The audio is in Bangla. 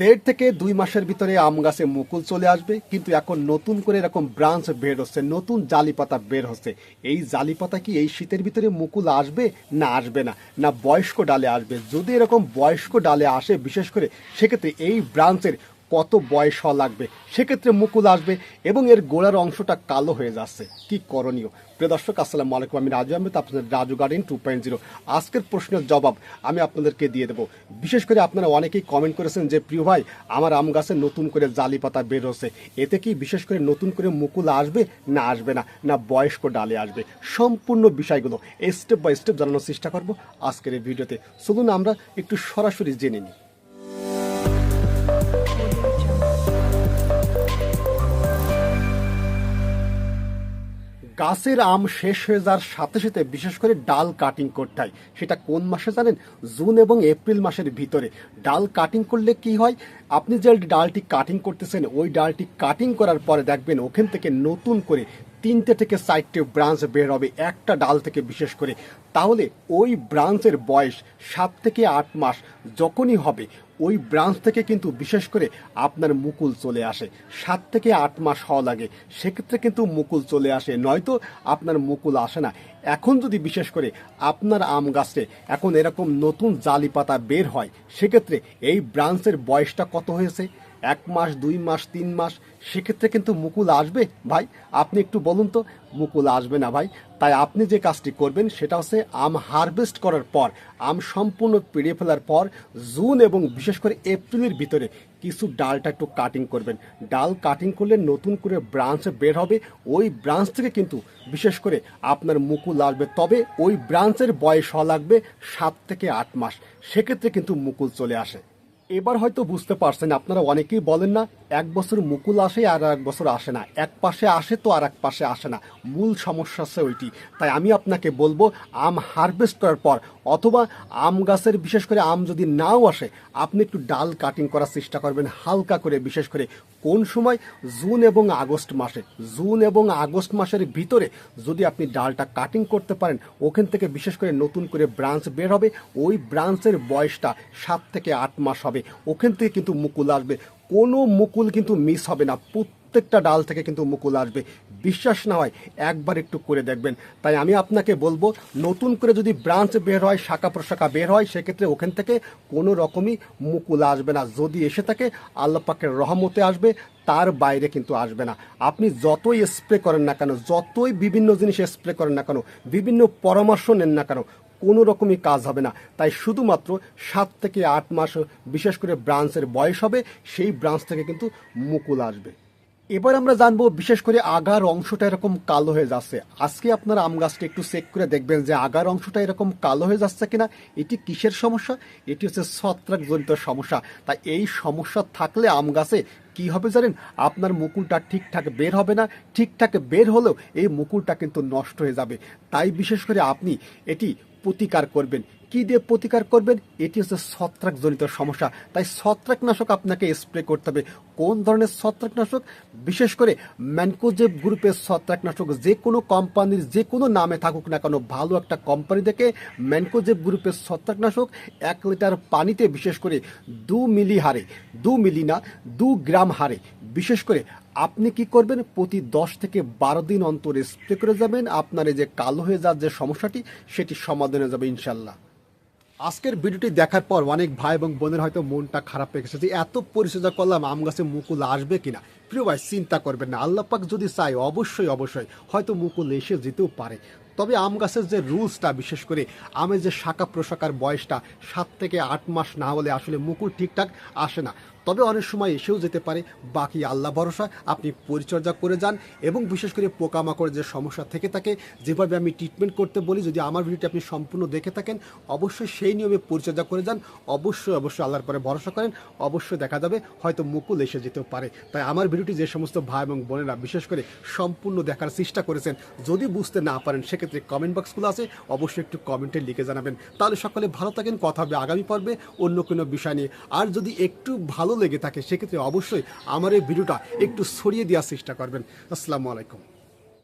দেড় থেকে দুই মাসের ভিতরে আম গাছে মুকুল চলে আসবে, কিন্তু এখন নতুন করে এরকম ব্রাঞ্চ বের হচ্ছে, নতুন জালি পাতা বের হচ্ছে। এই জালি পাতা কি এই শীতের ভিতরে মুকুল আসবে না আসবে না? না, বয়স্ক ডালে আসবে। যদি এরকম বয়স্ক ডালে আসে, বিশেষ করে সেক্ষেত্রে এই ব্রাঞ্চের কত বয়স হওয়া লাগবে? সেক্ষেত্রে মুকুল আসবে এবং এর গোড়ার অংশটা কালো হয়ে যাচ্ছে। কি করণীয়? প্রিয় দর্শক, আসসালামু আলাইকুম। আমি রাজু আহমেদ, আপনাদের Raju garden two point zero. আজকের প্রশ্নের জবাব আমি আপনাদেরকে দিয়ে দেবো। বিশেষ করে আপনারা অনেকেই কমেন্ট করেছেন যে, প্রিয় ভাই, আমার আম গাছে নতুন করে জালি পাতা বের হচ্ছে। এতে কি বিশেষ করে নতুন করে মুকুল আসবে না আসবে না? না, বয়স্ক ডালে আসবে। সম্পূর্ণ বিষয়গুলো স্টেপ বাই স্টেপ জানানোর চেষ্টা করব আজকের এই ভিডিওতে। চলুন আমরা একটু সরাসরি জেনে নিই। গাছের আম শেষ হয়ে যাওয়ার সাথে সাথে বিশেষ করে ডাল কাটিং করতে হয়। সেটা কোন মাসে জানেন? জুন এবং এপ্রিল মাসের ভিতরে। ডাল কাটিং করলে কি হয়? আপনি যে ডালটি কাটিং করতেছেন, ওই ডালটি কাটিং করার পরে দেখবেন ওখান থেকে নতুন করে তিনটে থেকে চারটে ব্রাঞ্চ বের হবে। একটা ডাল থেকে বিশেষ করে। তাহলে ওই ব্রাঞ্চের বয়স সাত থেকে আট মাস যখনই হবে, ওই ব্রাঞ্চ থেকে কিন্তু বিশেষ করে আপনার মুকুল চলে আসে। সাত থেকে আট মাস হওয়া লাগে, সেক্ষেত্রে কিন্তু মুকুল চলে আসে। নয়তো আপনার মুকুল আসে না। এখন যদি বিশেষ করে আপনার আম গাছে এখন এরকম নতুন জালি পাতা বের হয়, সেক্ষেত্রে এই ব্রাঞ্চের বয়সটা কত হয়েছে? এক মাস, দুই মাস, তিন মাস, সেক্ষেত্রে কিন্তু মুকুল আসবে? ভাই, আপনি একটু বলুন তো মুকুল আসবে না ভাই। তাই আপনি যে কাজটি করবেন সেটা হচ্ছে আম হারভেস্ট করার পর, আম সম্পূর্ণ পেড়ে ফেলার পর জুন এবং বিশেষ করে এপ্রিলের ভিতরে কিছু ডালটা একটু কাটিং করবেন। ডাল কাটিং করলে নতুন করে ব্রাঞ্চ বের হবে। ওই ব্রাঞ্চ থেকে কিন্তু বিশেষ করে আপনার মুকুল আসবে। তবে ওই ব্রাঞ্চের বয়স হওয়া লাগবে সাত থেকে আট মাস। সেক্ষেত্রে কিন্তু মুকুল চলে আসে। এবার হয়তো বুঝতে পারছেন, আপনারা অনেকেই বলেন না, এক বছর মুকুল আসে আর এক বছর আসে না। এক পাশে আসে তো আর এক পাশে আসে না। মূল সমস্যা হচ্ছে ওইটি। তাই আমি আপনাকে বলব, আম হারভেস্ট করার পর অথবা আম গাছের, বিশেষ করে আম যদি নাও আসে, আপনি একটু ডাল কাটিং করার চেষ্টা করবেন, হালকা করে, বিশেষ করে কোন সময়? জুন এবং আগস্ট মাসে। জুন এবং আগস্ট মাসের ভিতরে যদি আপনি ডালটা কাটিং করতে পারেন, ওখান থেকে বিশেষ করে নতুন করে ব্রাঞ্চ বের হবে। ওই ব্রাঞ্চের বয়সটা সাত থেকে আট মাস হবে। ওখান থেকে কিন্তু মুকুল আসবে। কোনো মুকুল কিন্তু মিস হবে না। প্রত্যেকটা ডাল থেকে কিন্তু মুকুল আসবে। বিশ্বাস না হয় একবার একটু করে দেখবেন। তাই আমি আপনাকে বলব, নতুন করে যদি ব্রাঞ্চ বের হয়, শাখা প্রশাখা বের হয়, সেক্ষেত্রে ওখান থেকে কোনো রকমই মুকুল আসবে না। যদি এসে থাকে আল্লাপাকের রহমতে আসবে, তার বাইরে কিন্তু আসবে না। আপনি যতই স্প্রে করেন না কেন, যতই বিভিন্ন জিনিস স্প্রে করেন না কেন, বিভিন্ন পরামর্শ নেন না কেন, কোনো রকমই কাজ হবে না। তাই শুধুমাত্র সাত থেকে আট মাস বিশেষ করে ব্রাঞ্চের বয়স হবে, সেই ব্রাঞ্চ থেকে কিন্তু মুকুল আসবে। এবার আমরা জানব বিশেষ করে আগার অংশটা এরকম কালো হয়ে যাচ্ছে। আজকে আপনার আম গাছটা একটু চেক করে দেখবেন যে আগার অংশটা এরকম কালো হয়ে যাচ্ছে কিনা, এটি কিসের সমস্যা? এটি হচ্ছে ছত্রাকজনিত সমস্যা। তাই এই সমস্যা থাকলে আম গাছে কি হবে জানেন? আপনার মুকুলটা ঠিকঠাক বের হবে না, ঠিকঠাক বের হলেও এই মুকুলটা কিন্তু নষ্ট হয়ে যাবে। তাই বিশেষ করে আপনি এটি প্রতিকার করবেন। কি দিয়ে প্রতিকার করবেন? এটি হচ্ছে ছত্রাকজনিত সমস্যা। তাই ছত্রাকনাশক আপনাকে স্প্রে করতে হবে। কোন ধরনের ছত্রাকনাশক? বিশেষ করে ম্যানকোজেব গ্রুপের ছত্রাকনাশক। যে কোনো কোম্পানির যে কোনো নামে থাকুক না কেন, ভালো একটা কোম্পানি থেকে ম্যানকোজেব গ্রুপের ছত্রাকনাশক এক লিটার পানিতে বিশেষ করে দু মিলি হারে, দু মিলি না, দু গ্রাম হারে বিশেষ করে আপনি কি করবেন? প্রতি দশ থেকে বারো দিন অন্তরে স্প্রে করে যাবেন। আপনার এই যে কালো হয়ে যাওয়ার যে সমস্যাটি, সেটি সমাধানে যাবে ইনশাল্লাহ আজকের ভিডিওটি দেখার পর অনেক ভাই এবং বোনের হয়তো মনটা খারাপ হয়ে গেছে যে, এত পরিচর্যা করলাম, আম গাছে মুকুল আসবে কিনা? প্রিয় ভাই চিন্তা করবেন না। আল্লাহ পাক যদি চাই অবশ্যই অবশ্যই। হয়তো মুকুল এসে যেতেও পারে। তবে আম গাছের যে রুলসটা, বিশেষ করে আমের যে শাখা প্রশাখার বয়সটা, সাত থেকে আট মাস না হলে আসলে মুকুল ঠিকঠাক আসে না। তবে অনেক সময় এসেও যেতে পারে। বাকি আল্লাহ ভরসা আপনি পরিচর্যা করে যান এবং বিশেষ করে পোকামাকড়ের যে সমস্যা থেকে থাকে, যেভাবে আমি ট্রিটমেন্ট করতে বলি, যদি আমার ভিডিওটি আপনি সম্পূর্ণ দেখে থাকেন, অবশ্যই সেই নিয়মে পরিচর্যা করে যান। অবশ্যই অবশ্যই আল্লাহর পরে ভরসা করেন। অবশ্যই দেখা যাবে, হয়তো মুকুল এসে যেতেও পারে। তাই আমার ভিডিওটি যে সমস্ত ভাই এবং বোনেরা বিশেষ করে সম্পূর্ণ দেখার চেষ্টা করেছেন, যদি বুঝতে না পারেন, সেক্ষেত্রে কমেন্ট বক্সগুলো আছে, অবশ্যই একটু কমেন্টে লিখে জানাবেন। তাহলে সকলে ভালো থাকেন, কথা হবে আগামী পর্বে অন্য কোনো বিষয় নিয়ে। আর যদি একটু ভালো লেগে থাকে, সেক্ষেত্রে অবশ্যই আমার এই ভিডিওটা একটু ছড়িয়ে দেওয়ার চেষ্টা করবেন। আসসালামু আলাইকুম।